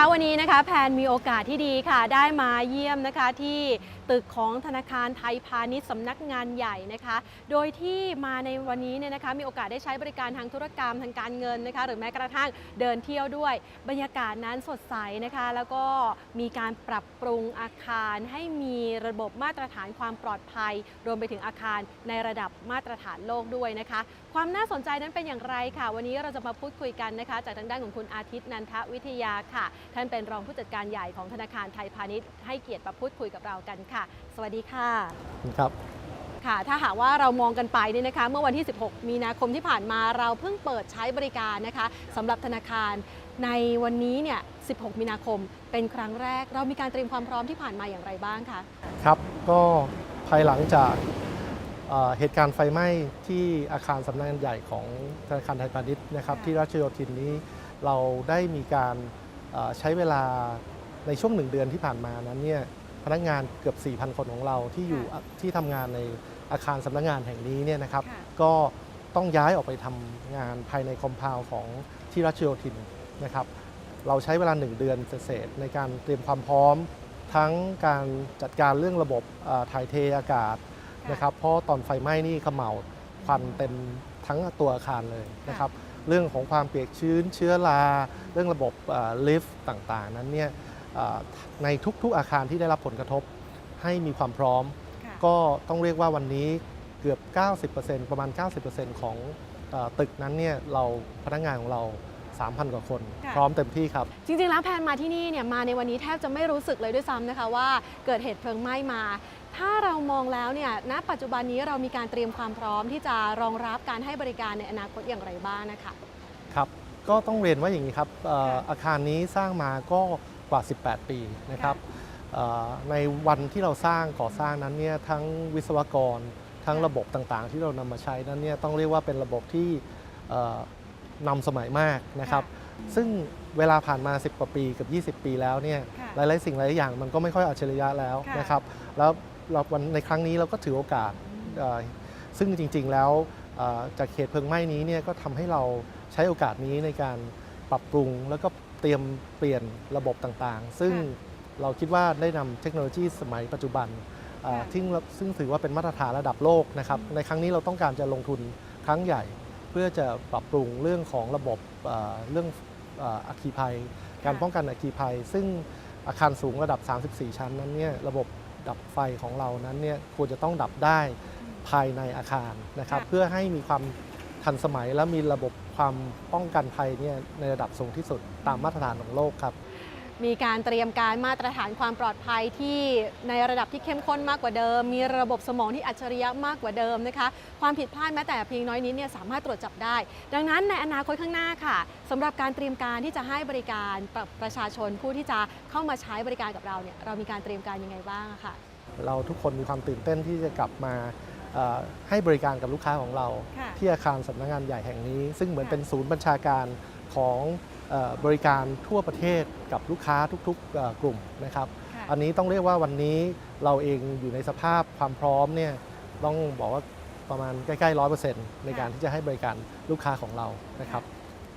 ะวันนี้นะคะแพนมีโอกาสที่ดีค่ะ ได้มาเยี่ยมนะคะที่ ตึกของธนาคารไทยพาณิชย์สำนักงานใหญ่นะคะ โดยที่มาในวันนี้เนี่ยนะคะมีโอกาสได้ใช้บริการทางธุรกรรมทางการเงินนะคะหรือแม้กระทั่งเดินเที่ยวด้วย บรรยากาศนั้นสดใสนะคะ แล้วก็มีการปรับปรุงอาคารให้มีระบบมาตรฐานความปลอดภัย รวมไปถึงอาคารในระดับมาตรฐานโลกด้วยนะคะ ความน่าสนใจนั้นเป็นอย่างไรค่ะ วันนี้เราจะมาพูดคุยกันนะคะ จากทางด้านของคุณอาทิตย์นันทวิทยาค่ะ ท่านเป็นรองผู้จัดการใหญ่ของธนาคารไทยพาณิชย์ให้เกียรติมาพูดคุยกับเรากันค่ะสวัสดีค่ะครับค่ะ ถ้าหากว่าเรามองกันไปเนี่ยนะคะ เมื่อวันที่ 16 มีนาคมที่ผ่านมาเราเพิ่งเปิดใช้บริการนะคะสำหรับธนาคารในวันนี้เนี่ย 16 มีนาคมเป็นครั้งแรก เรามีการเตรียมความพร้อมที่ผ่านมาอย่างไรบ้างคะครับก็ภายหลังจากเอ่อเหตุการณ์ไฟไหม้ที่อาคารสำนักงานใหญ่ของธนาคารไทยพาณิชย์นะครับค่ะที่รัชโยธินนี้เราได้มีการเอ่อใช้เวลาในช่วงหนึ่งเดือนที่ผ่านมานั้นเนี่ย พนักงานเกือบ 4,000 คนของเราที่อยู่ที่ทำงานในอาคารสำนักงานแห่งนี้เนี่ยนะครับ ค่ะ ก็ต้องย้ายออกไปทำงานภายในคอมเพลวของที่รัชโยธินนะครับ เราใช้เวลา 1 เดือนเศษๆในการเตรียมความพร้อม ทั้งการจัดการเรื่องระบบเอ่อถ่ายเทอากาศนะครับเพราะตอนไฟไหม้นี่เขม่าวควันเต็มทั้งตัวอาคารเลยนะครับ เรื่องของความเปียกชื้นเชื้อราเรื่องระบบลิฟต์ต่างๆ นั้นเนี่ยเอ่อ ในทุกๆอาคารที่ได้รับผลกระทบให้มีความพร้อมค่ะก็ต้องเรียกว่าวันนี้เกือบ 90%ประมาณ 90%ของเอ่อตึกนั้นเนี่ยเราพนักงานของเรา 3,000 กว่าคนค่ะพร้อมเต็มที่ครับ จริง ๆ แล้วแพนมาที่นี่เนี่ยมาในวันนี้แทบจะไม่รู้สึกเลยด้วยซ้ำนะคะว่าเกิดเหตุเพลิงไหม้มา ถ้าเรามองแล้วเนี่ยณปัจจุบันนี้เรามีการเตรียมความพร้อมที่จะรองรับการให้บริการในอนาคตอย่างไรบ้างนะคะครับก็ต้องเรียนว่าอย่างนี้ครับเอ่อค่ะอาคารนี้สร้างมาก็ กว่า 18 ปีนะครับเอ่อในวันที่เราสร้างก่อสร้างนั้นเนี่ยทั้งวิศวกรทั้งค่ะระบบต่างๆ ที่เรานำมาใช้นั้นเนี่ยต้องเรียกว่าเป็นระบบที่เอ่อนำสมัยมากนะครับ ซึ่งเวลาผ่านมา 10 กว่าปีเกับ 20 ปีแล้วเนี่ยค่ะหลายๆ สิ่งหลายอย่างมันก็ไม่ค่อยอัจฉริยะแล้วค่ะนะครับแล้วเราวันในครั้งนี้เราก็ถือโอกาสเอ่อซึ่งจริงๆแล้วเอ่อจากเหตุเพลิงไหม้นี้เนี่ยก็ทำให้เราใช้โอกาสนี้ในการปรับปรุงแล้วก็ เตรียมเปลี่ยนระบบต่างๆ ซึ่งค่ะเราคิดว่าได้นำเทคโนโลยีสมัยปัจจุบันเอ่อค่ะซึ่งซึ่งถือว่าเป็นมาตรฐานระดับโลกนะครับ ในครั้งนี้เราต้องการจะลงทุนครั้งใหญ่ เพื่อจะปรับปรุงเรื่องของระบบเอ่อเรื่องเอ่ออัคคีภัย การป้องกันอัคคีภัย ซึ่งอาคารสูงระดับ 34 ชั้นนั้นเนี่ยระบบดับไฟของเรานั้นเนี่ยควรจะต้องดับได้ภายในอาคารนะครับค่ะเพื่อให้มีความ ทันสมัยและมีระบบความป้องกันภัยเนี่ยในระดับสูงที่สุดตามมาตรฐานของโลกครับ มีการเตรียมการมาตรฐานความปลอดภัยที่ในระดับที่เข้มข้นมากกว่าเดิม มีระบบสมองที่อัจฉริยะมากกว่าเดิมนะคะ ความผิดพลาดแม้แต่เพียงน้อยนิดเนี่ยสามารถตรวจจับได้ ดังนั้นในอนาคตข้างหน้าค่ะสำหรับการเตรียมการที่จะให้บริการประประชาชนผู้ที่จะเข้ามาใช้บริการกับเราเนี่ยเรามีการเตรียมการยังไงบ้างอะค่ะ เราทุกคนมีความตื่นเต้นที่จะกลับมาเอ่อ ให้บริการกับลูกค้าของเราค่ะที่อาคารสำนักงานใหญ่แห่งนี้ ซึ่งเหมือนค่ะเป็นศูนย์บัญชาการของเอ่อบริการทั่วประเทศกับลูกค้าทุกๆเอ่อกลุ่มนะครับค่ะอันนี้ต้องเรียกว่าวันนี้เราเองอยู่ในสภาพความพร้อมเนี่ยต้องบอกว่าประมาณใกล้ๆร้อยเปอร์เซ็นต์ในการที่จะให้บริการลูกค้าของเรานะครับ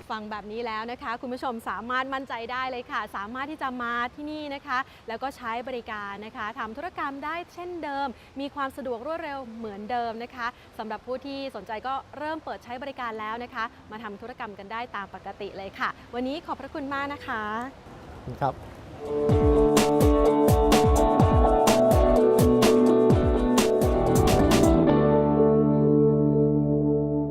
ฟังแบบนี้แล้วนะคะ คุณผู้ชมสามารถมั่นใจได้เลยค่ะ สามารถที่จะมาที่นี่นะคะ แล้วก็ใช้บริการนะคะทำธุรกรรมได้เช่นเดิม มีความสะดวกรวดเร็วเหมือนเดิมนะคะสำหรับผู้ที่สนใจก็เริ่มเปิดใช้บริการแล้วนะคะ มาทำธุรกรรมกันได้ตามปกติเลยค่ะ วันนี้ขอบพระคุณมากนะคะครับ